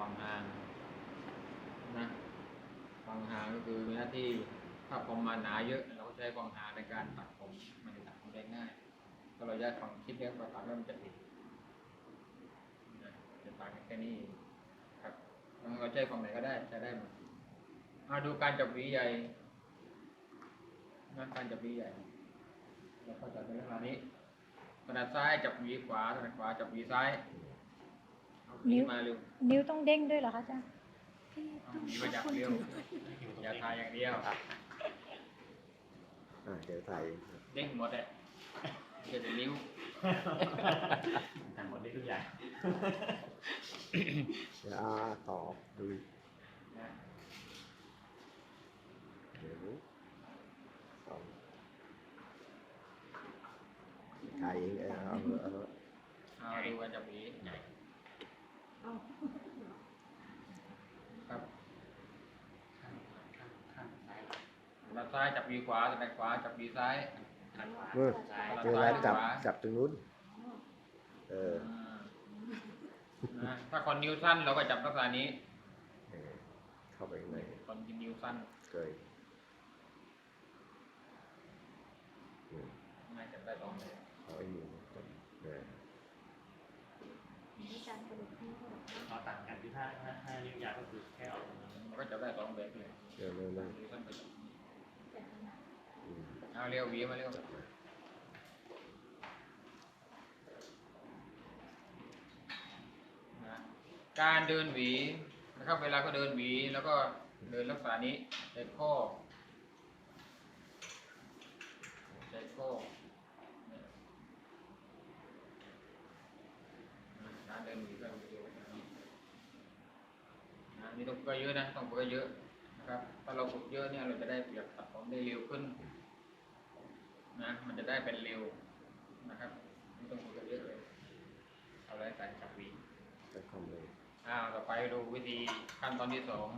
ฝั่งห่างนะฝั่งห่างก็คือมีหน้าที่ถ้าผมมาหนาเยอะ เราก็ใช้ฝั่งห่างในการตัดผมมันจะตัดผมได้ง่ายถ้าเราย้ายฝั่งชิดเนี้ยเราตัดแล้วมันจะติดนะจะต่างกันแค่นี้ครับเราใช้ฝั่งไหนก็ได้ใช้ได้หมดมาดูการจับหวีใหญ่นะการจับหวีใหญ่เราก็จับในลักษณะนี้ถนัดซ้ายจับหวีขวาถนัดขวาจับหวีซ้าย เอาหวีมาเร็วนิ้วต้องเด้งด้วยเหรอคะอาจารย์เอาหวีมาจับเร็วอย่าทายอย่างเดียวอ่าเดี๋ยวถ่ายเองครับเด้งหมดเลยเดี๋ยวจะนิ้วทำหมดได้ทุกอย่างเดี๋ยวอาตอบดูนะ เดี๋ยวสองถ่ายเองเออเอาเอาเอา เอาดูกันจับหวี ใหญ่ ครับ ข้างข้างข้างซ้าย ถนัด ซ้ายจับหวีขวาถนัดขวาจับหวีซ้ายข้างขวาเมื่อซ้ายเวลาจับจับตรงนู้น เออนะถ้าคนนิ้วสั้นเราก็จับลักษณะนี้เออเข้าไปข้างในคนที่นิ้วสั้นเคยอืมน่าจะได้ตรงเลยเอาไอ้มือจับเออเราต่างกันที่ถ้าถ้าถ้านิ้วยาวก็คือแค่เอาตรงนี้มันก็จะได้ตรงแบบเลยเดี๋ยวนั่งนั่งนิ้วสั้นไปจับอืม เอาเร็วหวีมาเร็วนะการเดินหวีนะครับ เวลาก็เดินหวีแล้วก็เดินลักษณะนี้ใช้ข้อใช้ข้อการเดินหวีก็หวีเยวกันะนี่ต้องก็เยอะนะต้องกก็เยอะนะครับถ้าเราฝึกเยอะเนี่ยเราจะได้เปรียบตัดผมได้เร็วขึ้น นะมันจะได้เป็นเร็วนะครับไม่ต้องฝึกก็เยอะเลยเอาอะไรใส่จับหวีจับคอมเลยอ้าวต่อไปดูวิธีขั้นตอนที่สอง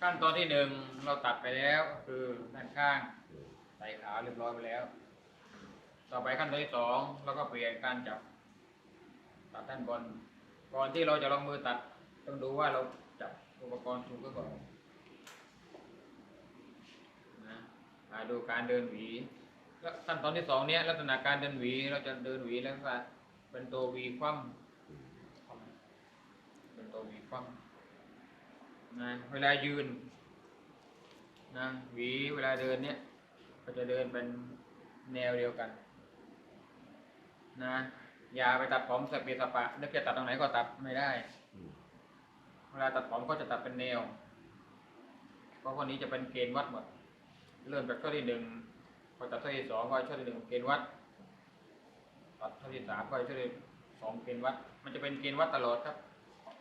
ขั้นตอนที่หนึ่งเราตัดไปแล้วก็คือด้านข้างอืมใส่ขาเรียบร้อยไปแล้ว ต่อไปขั้นตอนที่สองเราก็เปลี่ยนการจับตัดด้านบน ก่อนที่เราจะลงมือตัด ต้องดูว่าเราจับอุปกรณ์ถูกหรือเปล่านะมา ดูการเดินหวีแล้วขั้นตอนที่สองเนี้ยลักษณะการเดินหวีเราจะเดินหวีแล้วก็เป็นตัววีคว่ำเป็นตัววีคว่ำนะเวลายืนนะหวีเวลาเดินเนี่ยก็จะเดินเป็นแนวเดียวกัน นะอย่าไปตัดผมสเปซสปะนึกจะตัดตรงไหนก็ตัดไม่ได้ เวลาตัดผมก็จะตัดเป็นแนว เพราะคนนี้จะเป็นเกณฑ์วัดหมด เริ่มจากข้อที่หนึ่งพอตัดข้อที่สองก็ข้อที่หนึ่งเกณฑ์วัดตัดข้อที่สามก็ข้อที่สองเกณฑ์วัด มันจะเป็นเกณฑ์วัดตลอดครับ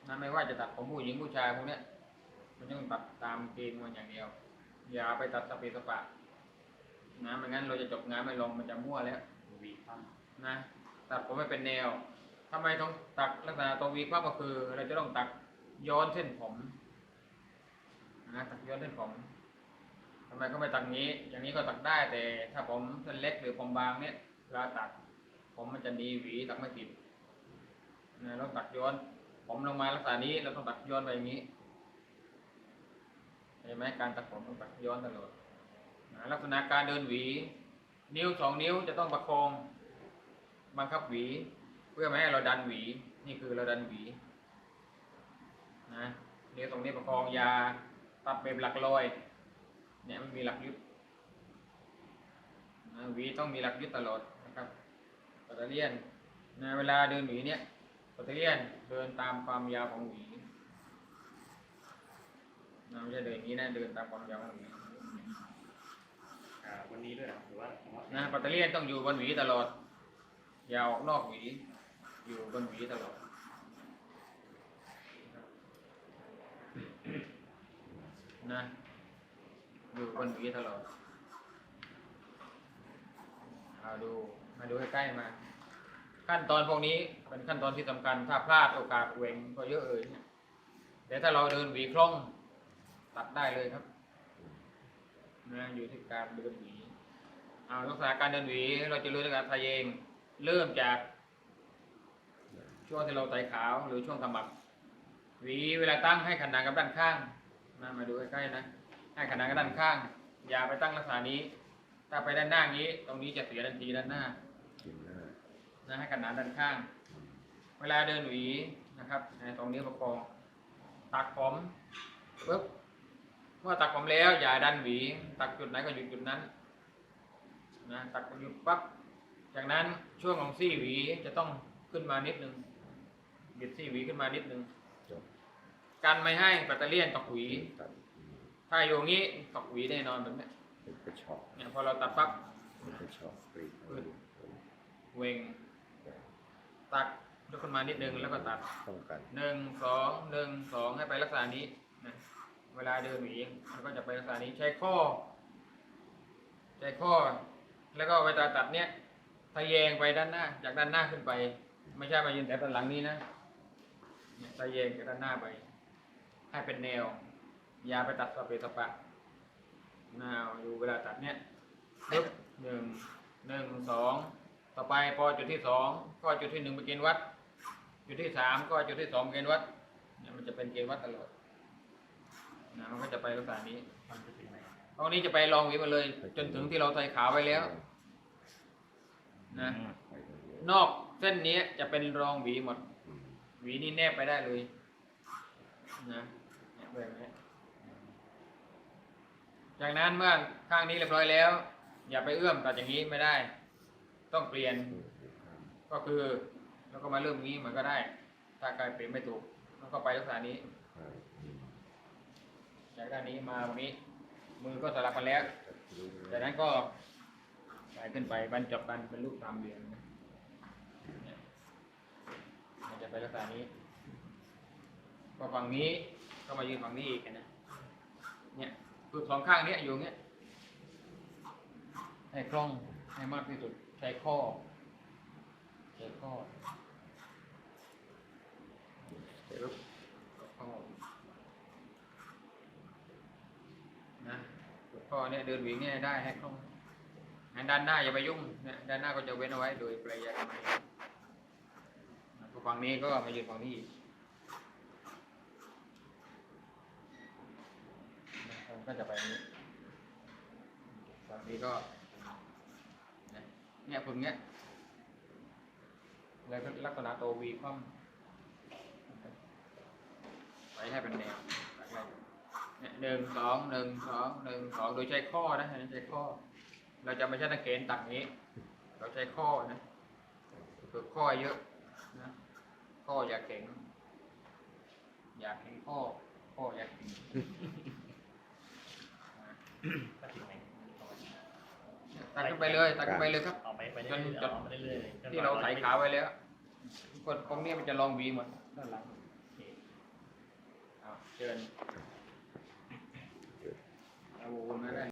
นะไม่ว่าจะตัดผมผู้หญิงผู้ชายพวกเนี้ยมันต้องตัดตามเกณฑ์มันอย่างเดียว อย่าไปตัดสเปซสปะนะไม่งั้นเราจะจบงานไม่ลงมันจะมั่วแล้ววีคว่นะตัดผมไม่เป็นแนวทำไมต้องตักลักษณะตัววีกมากก็คือ เราจะต้องตักย้อนเส้นผมนะตักย้อนเส้นผม ทำไมก็ไม่ตักนี้ อย่างนี้ก็ตักได้แต่ถ้าผมเส้นเล็กหรือผมบางเนี่ยเวลาตัดผมมันจะหนีหวีตักไม่ติดนะเราตักย้อน ผมลงมาลักษณะนี้เราต้องตักย้อนไปอย่างนี้เห็นไหมการตัดผมต้องตักย้อนตลอดนะลักษณะการเดินหวี นิ้วสองนิ้วจะต้องประคองบังคับหวี เพื่อไม่ให้เราดันหวี นี่คือเราดันหวีนะนิ้วตรงนี้ประคองยาตัดเป็นหลักลอย เนี่ยมันมีหลักยึดนะหวีต้องมีหลักยึดตลอดนะครับปัตเตอร์เลียนนะเวลาเดินหวีเนี่ยปัตเตอร์เลียนเดินตามความยาวของหวีนะไม่ใช่เดินอย่างนี้นะเดินตามความยาวของหวีำอ่าวันนี้ด้วยเหรอหรือว่าของว่านะปัตเตอร์เลียนต้องอยู่บนหวีตลอดอย่าออกนอกหวีอยู่บนหวีตลอดนะ อยู่บนหวีตลอดเอาดูมาดูใกล้ๆมา ขั้นตอนพวกนี้เป็นขั้นตอนที่สำคัญ ถ้าพลาดโอกาสเวงก็เยอะเอ่ยแต่ถ้าเราเดินหวีคล่องตัดได้เลยครับนะอยู่ที่การเดินหวีเอาลักษณะการเดินหวีเราจะรู้ในกการทายเองเริ่มจาก ช่วงที่เราไต่ขาวหรือช่วงขมับหวีเวลาตั้งให้ขนานกับด้านข้างนะมาดูใกล้ๆนะ ให้ขนานกับด้านข้าง อย่าไปตั้งลักษณะนี้ ถ้าไปด้านหน้านี้ ตรงนี้จะเสียทันทีด้านหน้ากินหน้านะให้ขนานด้านข้าง เวลาเดินหวีนะครับในตรงนี้วประคองตักผมปึ๊บเมื่อตักผมแล้วอย่าดันหวี ตักจุดไหนก็หยุดจุดนั้นนะตักหยุดปั๊บจากนั้นช่วงของซี่หวีจะต้องขึ้นมานิดนึงบิดซี่หวีขึ้นมานิดนึงจบกันไม่ให้แบตเตอรี่ตกหวีตัดอืม ถ้าอยู่อย่างนี้ตกหวีแน่นอนแบบเนี้ยเป็นกระชอกเนี่ยพอเราตัดปั๊บเป็นกระชอกกรีดเอาไว้ดูเวงตักยกขึ้นมานิดนึงแล้วก็ตัดป้องกันหนึ่งสองหนึ่งสองให้ไปลักษณะนี้นะเวลาเดินหวีมันก็จะไปลักษณะนี้ใช้ข้อใช้ข้อ แล้วก็เวลาตัดเนี้ยทะแยงไปด้านหน้า จากด้านหน้าขึ้นไป ไม่ใช่มายืนแต่ด้านหลังนี้นะเนี่ยทะแยงจากด้านหน้าไป ให้เป็นแนว อย่าไปตัดสเปซสปะนาอยู่เวลาตัดเนี้ยปึ๊บหนึ่งหนึ่งสองต่อไปพอจุดที่สองก็จุดที่หนึ่งเป็นเกณฑ์วัด จุดที่สามก็จุดที่สองเกณฑ์วัดเนี่ยมันจะเป็นเกณฑ์วัดตลอดนะมันก็จะไปลักษณะนี้ตรงนี้จะไปลองหวีมาเลย จนถึงที่เราใส่ขาวไว้แล้ว นะ นอกเส้นนี้จะเป็นรองหวีหมด หวีนี่แนบไปได้เลย นะเนี่ยแบบนี้ จากนั้นเมื่อข้างนี้เรียบร้อยแล้ว อย่าไปเอื้อมตัดอย่างนี้ไม่ได้ ต้องเปลี่ยน ก็คือแล้วก็มาเริ่มงี้มันก็ได้ ถ้ากายเปลี่ยนไม่ถูกมันก็ไปลักษณะนี้อ่าอืมจากด้านนี้มาตรงนี้ มือก็สลับกันแล้วจับรู้จากนั้นก็สายขึ้นไปบรรจบกันเป็นรูปสามเหลี่ยมนะเนี่ยมันจะไปลักษณะนี้พอฝั่งนี้ก็มายืนฝั่งนี้อีกนะเนี่ย คือสองข้างนี้ยอยู่เงี้ยให้คล่องให้มากที่สุดใช้ข้อใช้ข้อปึ๊บข้อนะข้อเนี่ยเดินวิ่งเนี่ยได้ให้คล่องให้ด้านหน้าอย่าไปยุ่งเนี่ยด้านหน้าก็จะเว้นเอาไว้โดยปริยายทำไมฝั่งนี้ก็มายืนฝั่งนี้อี ก็จะไปนี้ฝั่งนี้ก็เนี่ยเนี่ยเนี้ยแล้วก็ลักษณะตัววีคว่ำไปให้เป็นแนวเนี่ยหนึ่งสองหนึ่งสองหนึ่งสองโดยใช้ข้อนะใช้ข้อ เราจะไม่ใช่ตะเกณฑ์ตักนี้ เราใช้ข้อนะฝึกข้อเยอะนะข้ออย่าแข็ง อยากแข็งข้อ ข้ออยากแข็ง ตัดขึ้นไปเลย ตัดขึ้นไปเลยครับ เอาไปไปเรื่อยๆเอาไปเรื่อยๆจนกที่ว่เราใส่ขาวไว้แล้วกดตรงนี้มันจะลองหวีหมดด้านหลังโอเคอ้าวเชิญเอาวนไหม